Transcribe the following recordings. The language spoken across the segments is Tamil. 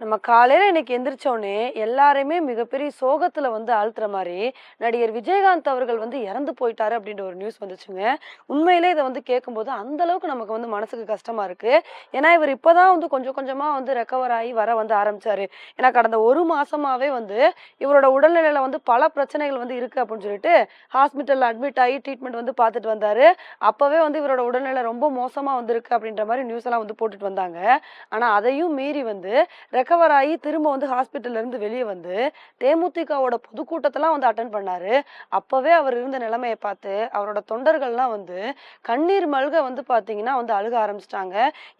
நம்ம காலையில் இன்னைக்கு எந்திரிச்சோடனே எல்லாருமே மிகப்பெரிய சோகத்தில் வந்து ஆழ்த்துற மாதிரி நடிகர் விஜயகாந்த் அவர்கள் வந்து இறந்து போயிட்டாரு அப்படின்ற ஒரு நியூஸ் வந்துச்சுங்க. உண்மையிலே இதை வந்து கேட்கும்போது அந்த அளவுக்கு நமக்கு வந்து மனசுக்கு கஷ்டமாக இருக்குது ஏன்னா இவர் இப்பதான் வந்து கொஞ்சம் கொஞ்சமாக வந்து ரெக்கவர் ஆகி வர வந்து ஆரம்பித்தார் ஏன்னா கடந்த ஒரு மாதமாகவே வந்து இவரோட உடல்நிலையில் வந்து பல பிரச்சனைகள் வந்து இருக்குது அப்படின்னு சொல்லிட்டு ஹாஸ்பிட்டலில் அட்மிட் ஆகி ட்ரீட்மெண்ட் வந்து பார்த்துட்டு வந்தார். அப்போவே வந்து இவரோட உடல்நிலை ரொம்ப மோசமாக வந்திருக்கு அப்படின்ற மாதிரி நியூஸ் எல்லாம் வந்து போட்டுட்டு வந்தாங்க. ஆனால் அதையும் மீறி வந்து ரெக்கவர் ஆகி திரும்ப வந்து ஹாஸ்பிட்டல்லேருந்து வெளியே வந்து தேமுதிகவோட பொதுக்கூட்டத்தெல்லாம் வந்து அட்டன் பண்ணாரு. அப்போவே அவர் இருந்த நிலைமையை பார்த்து அவரோட தொண்டர்கள்லாம் வந்து கண்ணீர் மல்க வந்து பார்த்தீங்கன்னா வந்து அழுக ஆரம்பிச்சிட்டாங்க.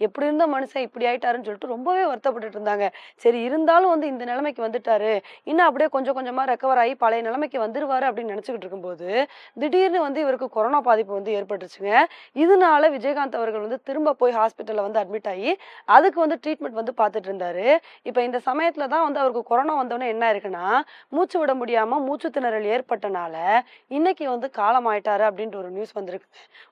எப்படி இருந்த மனுஷன் இப்படி ஆயிட்டாருன்னு சொல்லிட்டு ரொம்பவே வருத்தப்பட்டுட்டு இருந்தாங்க. சரி இருந்தாலும் வந்து இந்த நிலைமைக்கு வந்துட்டாரு. இன்னும் அப்படியே கொஞ்சம் கொஞ்சமாக ரெக்கவர் ஆகி பழைய நிலைமைக்கு வந்துருவாரு அப்படின்னு நினச்சிக்கிட்டு இருக்கும்போது திடீர்னு வந்து இவருக்கு கொரோனா பாதிப்பு வந்து ஏற்பட்டுச்சுங்க. இதனால விஜயகாந்த் அவர்கள் வந்து திரும்ப போய் ஹாஸ்பிட்டலில் வந்து அட்மிட் ஆகி அதுக்கு வந்து ட்ரீட்மெண்ட் வந்து பார்த்துட்டு இருந்தாரு. இப்போ இந்த சமயத்தில் தான் வந்து அவருக்கு கொரோனா வந்தோடனே என்ன இருக்குன்னா மூச்சு விட முடியாமல் மூச்சு திணறல் ஏற்பட்டனால இன்னைக்கு வந்து காலம் ஆயிட்டாரு அப்படின்ற ஒரு நியூஸ் வந்திருக்கு.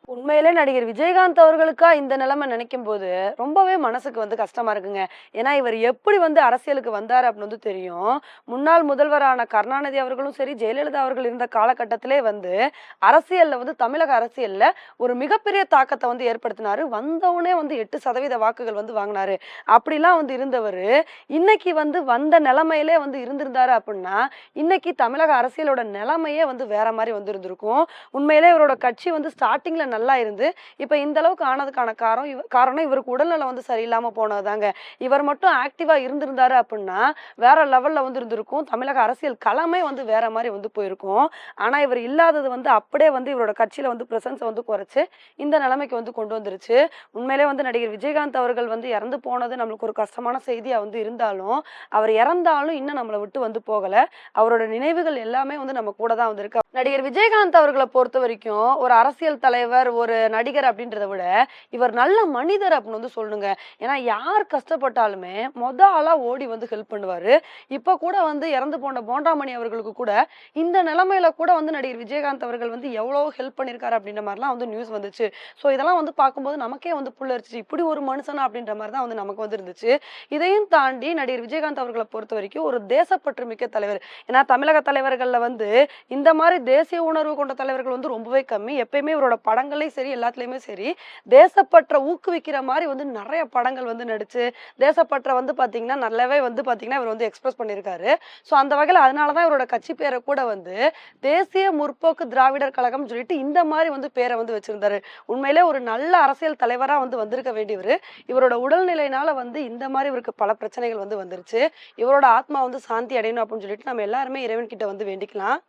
உண்மையிலே நடிகர் விஜயகாந்த் அவர்களுக்கா இந்த நிலைமை நினைக்கும் போது ரொம்பவே மனசுக்கு வந்து கஷ்டமா இருக்குங்க. ஏன்னா இவர் எப்படி வந்து அரசியலுக்கு வந்தார் அப்படின்னு வந்து தெரியும். முன்னாள் முதல்வரான கருணாநிதி அவர்களும் சரி ஜெயலலிதா அவர்கள் இருந்த காலகட்டத்திலே வந்து அரசியல்ல வந்து தமிழக அரசியல்ல ஒரு மிகப்பெரிய தாக்கத்தை வந்து ஏற்படுத்தினாரு. வந்தவுடனே வந்து எட்டு சதவீத வாக்குகள் வந்து வாங்கினாரு. அப்படிலாம் வந்து இருந்தவர் இன்னைக்கு வந்து வந்த நிலைமையிலே வந்து இருந்திருந்தாரு அப்படின்னா இன்னைக்கு தமிழக அரசியலோட நிலைமையே வந்து வேற மாதிரி வந்து இருந்திருக்கும் உண்மையிலே இவரோட கட்சி வந்து ஸ்டார்டிங்ல நல்லா இருந்து இப்ப இந்த அளவுக்கு ஆனதுக்கான காரணம் இவ காரணம் இவருக்கு உடல்நலம் வந்து சரியில்லாம போனதுதாங்க. இவர் மட்டும் ஆக்டிவா இருந்திருந்தாரு அப்படின்னா வேற லெவல்ல வந்து இருந்திருக்கும். தமிழக அரசியல் களமே வந்து வேற மாதிரி வந்து போயிருக்கும். ஆனா இவர் இல்லாதது வந்து அப்படியே வந்து இவரோட கட்சியில வந்து பிரசன்ஸை வந்து குறைச்சு இந்த நிலைமைக்கு வந்து கொண்டு வந்துருச்சு. உண்மையிலே வந்து நடிகர் விஜயகாந்த் அவர்கள் வந்து இறந்து போனது நம்மளுக்கு ஒரு கஷ்டமான செய்தியா வந்து இருந்தாலும் அவர் இறந்தாலும் இன்னும் நம்மளை விட்டு வந்து போகல. அவரோட நினைவுகள் எல்லாமே வந்து நம்ம கூட தான் வந்திருக்கு. நடிகர் விஜயகாந்த் அவர்களை பொறுத்த வரைக்கும் ஒரு அரசியல் தலைவர் ஒரு நடிகர் அப்படின்றத விட இவர் நல்ல மனிதர் அப்படின்னு வந்து சொல்லணுங்க. ஏன்னா யார் கஷ்டப்பட்டாலுமே மொத ஆளா ஓடி வந்து ஹெல்ப் பண்ணுவாரு. இப்ப கூட வந்து இறந்து போன போண்டாமணி அவர்களுக்கு கூட இந்த நிலைமையில கூட வந்து நடிகர் விஜயகாந்த் அவர்கள் வந்து எவ்வளவு ஹெல்ப் பண்ணியிருக்காரு அப்படின்ற மாதிரிலாம் வந்து நியூஸ் வந்துச்சு. ஸோ இதெல்லாம் வந்து பார்க்கும்போது நமக்கே வந்து புள்ளரிச்சு இப்படி ஒரு மனுஷனா அப்படின்ற மாதிரி தான் வந்து நமக்கு வந்து இருந்துச்சு. இதையும் தாண்டி நடிகர் விஜயகாந்த் அவர்களை பொறுத்த வரைக்கும் ஒரு தேசப்பற்று மிக்க தலைவர். ஏன்னா தமிழக தலைவர்கள்ல வந்து இந்த மாதிரி தேசிய உணர்வு கொண்ட தலைவர்கள் வந்து ரொம்பவே கம்மி. எப்பயுமே இவரோட படங்களையும் சரி எல்லாத்துலேயுமே சரி. தேசப்பற்ற ஊக்குவிக்கிற மாதிரி வந்து நிறைய படங்கள் வந்து நடிச்சு தேசப்பற்ற வந்து பார்த்தீங்கன்னா நல்லாவே வந்து பார்த்தீங்கன்னா இவர் வந்து எக்ஸ்பிரஸ் பண்ணியிருக்காரு ஸோ அந்த வகையில் அதனால தான் இவரோட கட்சி பேரை கூட வந்து தேசிய முற்போக்கு திராவிடர் கழகம் சொல்லிட்டு இந்த மாதிரி வந்து பேரை வந்து வச்சிருந்தாரு. உண்மையிலே ஒரு நல்ல அரசியல் தலைவராக வந்து வந்திருக்க வேண்டியவர். இவரோட உடல்நிலையினால வந்து இந்த மாதிரி இவருக்கு பல பிரச்சனைகள் வந்து வந்துருச்சு. இவரோட ஆத்மா வந்து சாந்தி அடையணும் அப்படின்னு சொல்லிட்டு நம்ம எல்லாருமே இறைவன் கிட்ட வந்து வேண்டிக்கலாம்.